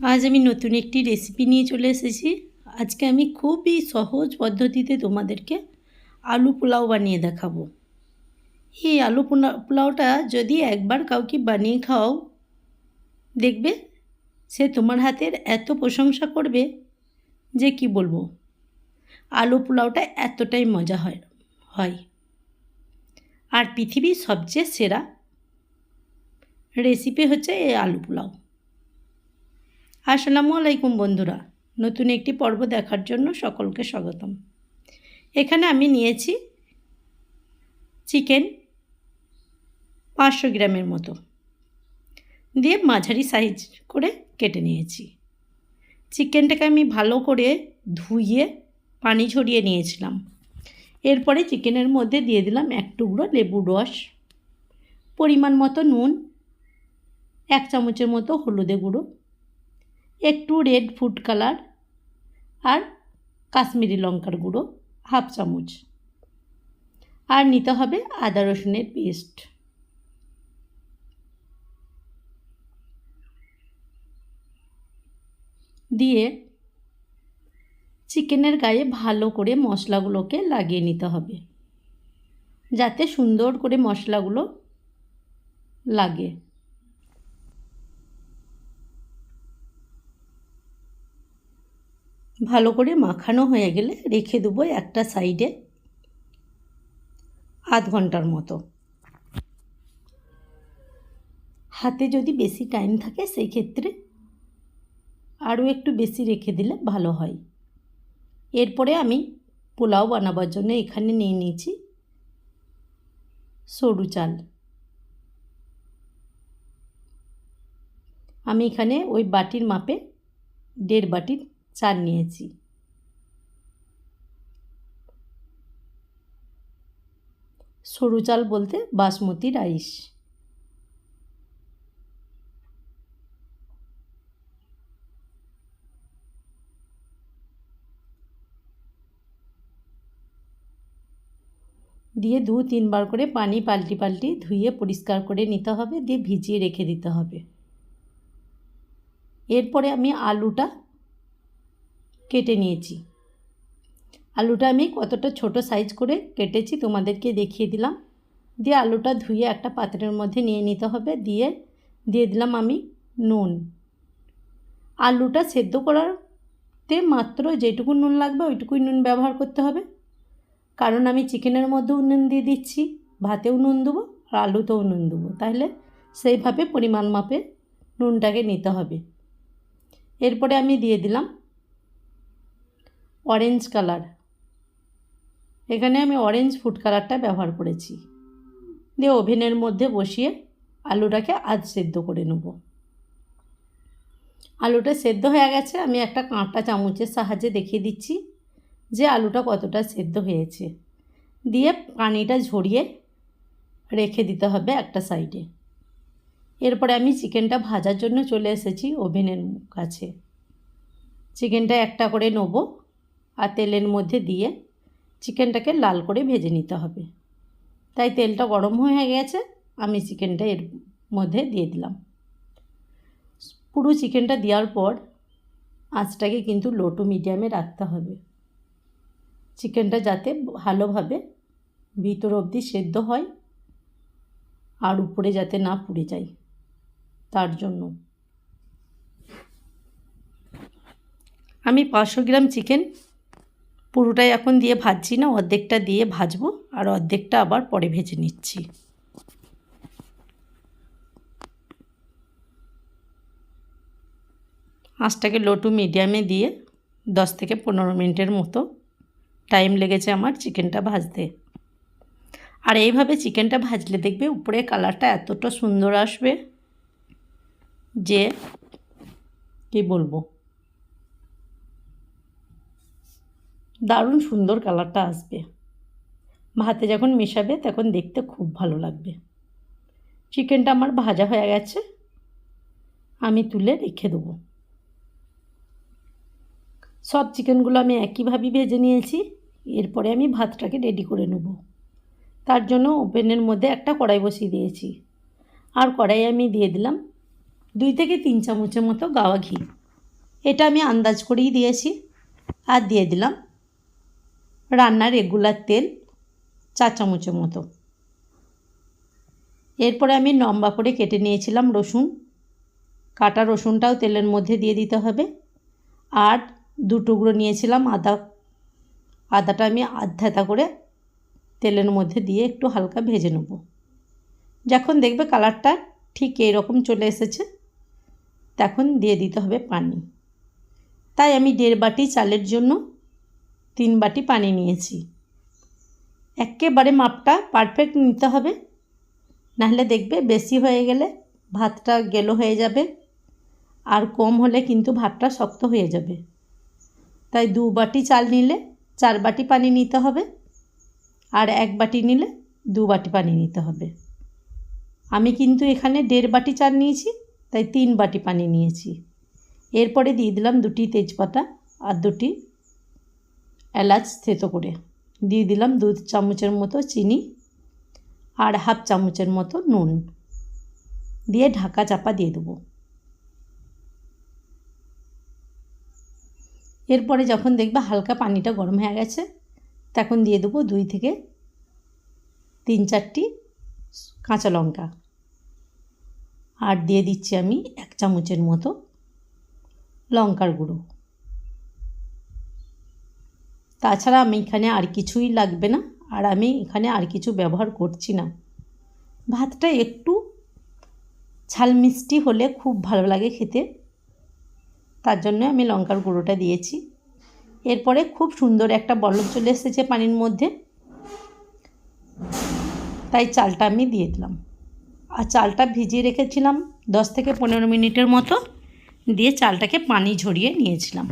আজ আমি নতুন একটি রেসিপি নিয়ে চলে এসেছি। আজকে আমি খুবই সহজ পদ্ধতিতে তোমাদেরকে আলু পোলাও বানিয়ে দেখাবো। এই আলু পোলা পোলাওটা যদি একবার কাউকে বানিয়ে খাও, দেখবে সে তোমার হাতের এত প্রশংসা করবে যে কি বলব? আলু পোলাওটা এতটাই মজা হয় হয়। আর পৃথিবীর সবচেয়ে সেরা রেসিপি হচ্ছে এই আলু পোলাও। আসসালামু আলাইকুম বন্ধুরা। নতুন একটি পর্ব দেখার জন্য সকলকে স্বাগতম। এখানে আমি নিয়েছি চিকেন পাঁচশো গ্রামের মতো দিয়ে মাঝারি সাইজ করে কেটে নিয়েছি। চিকেনটাকে আমি ভালো করে ধুইয়ে পানি ঝরিয়ে নিয়েছিলাম। এরপরে চিকেনের মধ্যে দিয়ে দিলাম এক টুকরো লেবুর রস, পরিমাণ মতো নুন, এক চামচের মতো হলুদে গুঁড়ো একটু রেড ফুড কালার আর কাশ্মীরি লঙ্কার গুঁড়ো, হাফ চামচ। আর নিতে হবে আদা রসুনের পেস্ট। দিয়ে চিকেনের গায়ে ভালো করে মশলাগুলোকে লাগিয়ে নিতে হবে, যাতে সুন্দর করে মশলাগুলো লাগে। ভালো করে মাখানো হয়ে গেলে রেখে দেবো একটা সাইডে আধ ঘণ্টার মতো। হাতে যদি বেশি টাইম থাকে সেই ক্ষেত্রে আরও একটু বেশি রেখে দিলে ভালো হয়। এরপরে আমি পোলাও বানাবার জন্য এখানে নিয়ে নিয়েছি সরু চাল। আমি এখানে ওই বাটির মাপে দেড় বাটির চাল নিয়েছি। সরু চাল বলতে বাসমতি রাইস। দিয়ে দু তিনবার করে পানি পাল্টি পাল্টি ধুয়ে পরিষ্কার করে নিতে হবে, দিয়ে ভিজিয়ে রেখে দিতে হবে। এরপরে আমি আলুটা কেটে নিয়েছি। আলুটা আমি কতটা ছোট সাইজ করে কেটেছি তোমাদেরকে দেখিয়ে দিলাম। দিয়ে আলুটা ধুয়ে একটা পাত্রের মধ্যে নিয়ে নিতে হবে। দিয়ে দিয়ে দিলাম আমি নুন। আলুটা সেদ্ধ করাতে মাত্র যেটুকু নুন লাগবে ওইটুকুই নুন ব্যবহার করতে হবে। কারণ আমি চিকেনের মধ্যেও নুন দিয়ে দিচ্ছি, ভাতেও নুন দেবো আর আলুতেও নুন দেবো। তাহলে সেইভাবে পরিমাণ মাপে নুনটাকে নিতে হবে। এরপরে আমি দিয়ে দিলাম অরেঞ্জ কালার এখানে আমি অরেঞ্জ ফুড কালারটা ব্যবহার করেছি। দিয়ে ওভেনের মধ্যে বসিয়ে আলুটাকে আজ সেদ্ধ করে নেব। আলুটা সেদ্ধ হয়ে গেছে, আমি একটা কাঁটা চামচের সাহায্যে দেখিয়ে দিচ্ছি যে আলুটা কতটা সেদ্ধ হয়েছে। দিয়ে পানিটা ঝরিয়ে রেখে দিতে হবে একটা সাইডে। এরপরে আমি চিকেনটা ভাজার জন্য চলে এসেছি ওভেনের কাছে। চিকেনটা একটা করে নেব। আর তেলের মধ্যে দিয়ে চিকেনটাকে লাল করে ভেজে নিতে হবে। তাই তেলটা গরম হয়ে গেছে, আমি চিকেনটা এর মধ্যে দিয়ে দিলাম। পুরো চিকেনটা দেওয়ার পর আঁচটাকে কিন্তু লো টু মিডিয়ামে রাখতে হবে। চিকেনটা যাতে ভালোভাবে ভিতর অবধি সেদ্ধ হয় আর উপরে যাতে না পুড়ে যায়, তার জন্য। আমি পাঁচশো গ্রাম চিকেন পুরোটাই এখন দিয়ে ভাজছি না, অর্ধেকটা দিয়ে ভাজবো আর অর্ধেকটা আবার পরে ভেজে নিচ্ছি। আঁচটাকে লো টু মিডিয়ামে দিয়ে দশ থেকে পনেরো মিনিটের মতো টাইম লেগেছে আমার চিকেনটা ভাজতে। আর এইভাবে চিকেনটা ভাজলে দেখবে উপরে কালারটা এতটা সুন্দর আসবে যে, কী বলব? দারুণ সুন্দর কালারটা আসবে। ভাতে যখন মেশাবে তখন দেখতে খুব ভালো লাগবে। চিকেনটা আমার ভাজা হয়ে গেছে। আমি তুলে রেখে দেবো। সব চিকেনগুলো আমি একইভাবেই ভেজে নিয়েছি। এরপরে আমি ভাতটাকে রেডি করে নেব। তার জন্য ওভেনের মধ্যে একটা কড়াই বসিয়ে দিয়েছি। আর কড়াই আমি দিয়ে দিলাম দুই থেকে তিন চামচের মতো গাওয়া ঘি। এটা আমি আন্দাজ করেই দিয়েছি। আর দিয়ে দিলাম রান্নার রেগুলার তেল, চা চামচের মতো। এরপরে আমি লম্বা করে কেটে নিয়েছিলাম রসুন। কাটা রসুনটাও তেলের মধ্যে দিয়ে দিতে হবে। আর দু টুকরো নিয়েছিলাম আদা। আদাটা আমি আধা করে তেলের মধ্যে দিয়ে একটু হালকা ভেজে নেব। যখন দেখবে কালারটা ঠিক এইরকম চলে এসেছে, তখন দিয়ে দিতে হবে পানি। তাই আমি দেড় বাটি চালের জন্য তিন বাটি পানি নিয়েছি। একেবারে মাপটা পারফেক্ট নিতে হবে। নাহলে দেখবে বেশি হয়ে গেলে ভাতটা গেলো হয়ে যাবে। আর কম হলে কিন্তু ভাতটা শক্ত হয়ে যাবে। তাই দু বাটি চাল নিলে চার বাটি পানি নিতে হবে। আর এক বাটি নিলে দু বাটি পানি নিতে হবে। আমি কিন্তু এখানে দেড় বাটি চাল নিয়েছি, তাই তিন বাটি পানি নিয়েছি। এরপরে দিয়ে দিলাম দুটি তেজপাতা আর দুটি এলাচ থেতো করে। দিয়ে দিলাম দু চামচের মতো চিনি আর হাফ চামচের মতো নুন। দিয়ে ঢাকা চাপা দিয়ে দেবো। এরপরে যখন দেখবে হালকা পানিটা গরম হয়ে গেছে, তখন দিয়ে দেবো দুই থেকে তিন চারটি কাঁচা লঙ্কা। আর দিয়ে দিচ্ছি আমি এক চামচের মতো লঙ্কার গুঁড়ো। তাছাড়া আমি এখানে আর কিছুই লাগবে না, আর আমি এখানে আর কিছু ব্যবহার করছি না। ভাতটা একটু ঝাল মিষ্টি হলে খুব ভালো লাগে খেতে। তার জন্য আমি লঙ্কার গুঁড়োটা দিয়েছি। এরপরে খুব সুন্দর একটা বলক চলে এসেছে পানির মধ্যে। তাই চালটা আমি দিয়ে দিলাম। আর চালটা ভিজিয়ে রেখেছিলাম দশ থেকে পনেরো মিনিটের মতো। দিয়ে চালটাকে পানি ঝরিয়ে নিয়েছিলাম।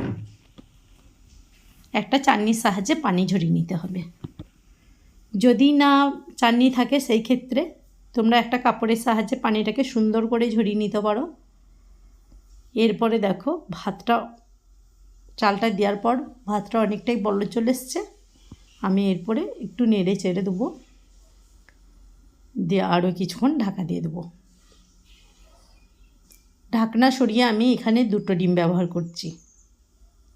একটা চাটনির সাহায্যে পানি ঝরিয়ে নিতে হবে। যদি না চাটনি থাকে, সেই ক্ষেত্রে তোমরা একটা কাপড়ের সাহায্যে পানিটাকে সুন্দর করে ঝরিয়ে নিতে পারো। এরপরে দেখো, ভাতটা, চালটা দেওয়ার পর ভাতটা অনেকটাই বড় চলে এসছে। আমি এরপরে একটু নেড়ে চেড়ে দেবো। দিয়ে আরও কিছুক্ষণ ঢাকা দিয়ে দেবো। ঢাকনা সরিয়ে আমি এখানে দুটো ডিম ব্যবহার করছি।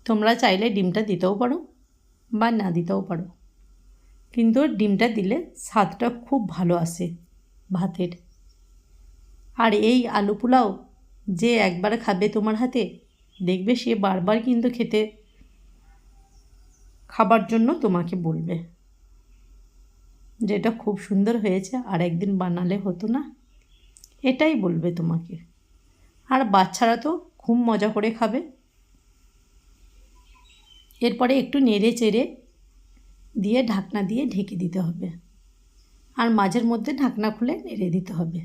তোমরা চাইলে ডিমটা দিতেও পারো বা না দিতেও পারো। কিন্তু ডিমটা দিলে স্বাদটা খুব ভালো আসে ভাতের। আর এই আলু পোলাও যে একবার খাবে তোমার হাতে, দেখবে সে বারবার কিন্তু খেতে খাবার জন্য তোমাকে বলবে। যেটা খুব সুন্দর হয়েছে, আর একদিন বানালে হতো না, এটাই বলবে তোমাকে। আর বাচ্চারা তো খুব মজা করে খাবে। এরপরে একটু নেড়ে চেড়ে দিয়ে ঢাকনা দিয়ে ঢেকে দিতে হবে। আর মাঝের মধ্যে ঢাকনা খুলে নেড়ে দিতে হবে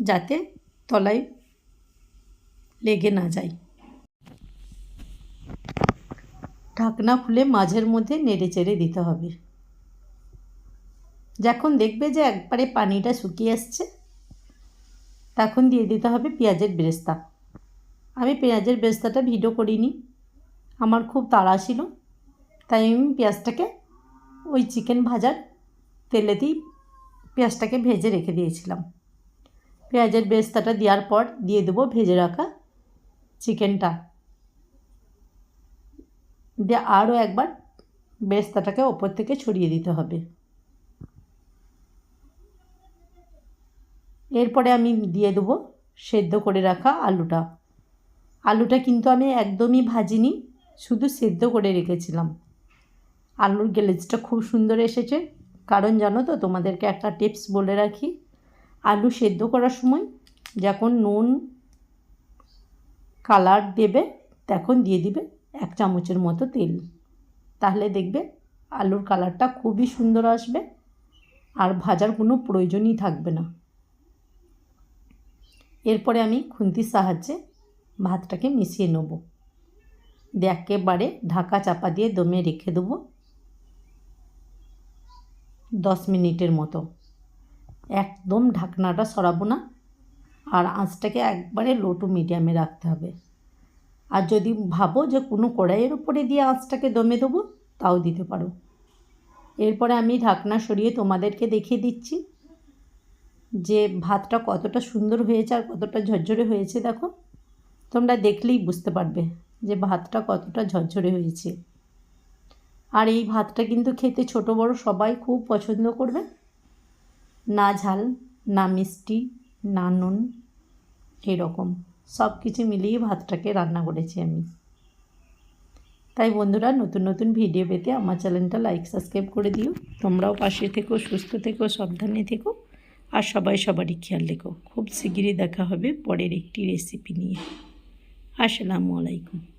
যাতে তলায় লেগে না যায়। ঢাকনা খুলে মাঝের মধ্যে নেড়ে চেড়ে দিতে হবে। যখন দেখবে যে একবারে পানিটা শুকিয়ে আসছে, তখন দিয়ে দিতে হবে পেঁয়াজের বেরেস্তা। আমি পেঁয়াজের বেরেস্তাটা ভিডিও করিনি। আমার খুব তাড়া ছিল, তাই আমি পেঁয়াজটাকে ওই চিকেন ভাজার তেলেতেই পেঁয়াজটাকে ভেজে রেখে দিয়েছিলাম। পেঁয়াজের বেস্তাটা দেওয়ার পর দিয়ে দেবো ভেজে রাখা চিকেনটা দিয়ে আরও একবার বেস্তাটাকে ওপর থেকে ছড়িয়ে দিতে হবে। এরপরে আমি দিয়ে দেবো সেদ্ধ করে রাখা আলুটা। আলুটা কিন্তু আমি একদমই ভাজিনি। শুধু সেদ্ধ করে রেখেছিলাম। আলুর গ্লেজটা খুব সুন্দর এসেছে। কারণ জানো তো, তোমাদেরকে একটা টিপস বলে রাখি, আলু সেদ্ধ করার সময় যখন নুন কালার দেবে, তখন দিয়ে দিবে এক চামচের মতো তেল। তাহলে দেখবে আলুর কালারটা খুবই সুন্দর আসবে আর ভাজার কোনো প্রয়োজনই থাকবে না। এরপরে আমি খুন্তির সাহায্যে ভাতটাকে মিশিয়ে নেব। একেবারে ঢাকা চাপা দিয়ে দমে রেখে দেবো দশ মিনিটের মতো। একদম ঢাকনাটা সরাবো না। আর আঁচটাকে একবারে লো টু মিডিয়ামে রাখতে হবে। আর যদি ভাবো যে কোনো কড়াইয়ের উপরে দিয়ে আঁচটাকে দমে দেবো, তাও দিতে পারো। এরপরে আমি ঢাকনা সরিয়ে তোমাদেরকে দেখিয়ে দিচ্ছি যে ভাতটা কতটা সুন্দর হয়েছে আর কতটা ঝরঝরে হয়েছে। দেখো, তোমরা দেখলেই বুঝতে পারবে। যে ভাতটা কতটা ঝরঝরে হয়েছে। আর এই ভাতটা কিন্তু খেতে ছোট বড় সবাই খুব পছন্দ করবে। না ঝাল, না মিষ্টি, না নুন, এরকম। সব কিছু মিলিয়ে ভাতটাকে রান্না করেছি আমি। তাই বন্ধুরা, নতুন নতুন ভিডিও পেতে আমার চ্যানেলটা লাইক, সাবস্ক্রাইব করে দিও। তোমরাও পাশে থেকো, সুস্থ থেকো, সাবধানে থেকো। আর সবাই সবারই খেয়াল রেখো। খুব শিগগিরই দেখা হবে পরের একটি রেসিপি নিয়ে। আসসালামু আলাইকুম।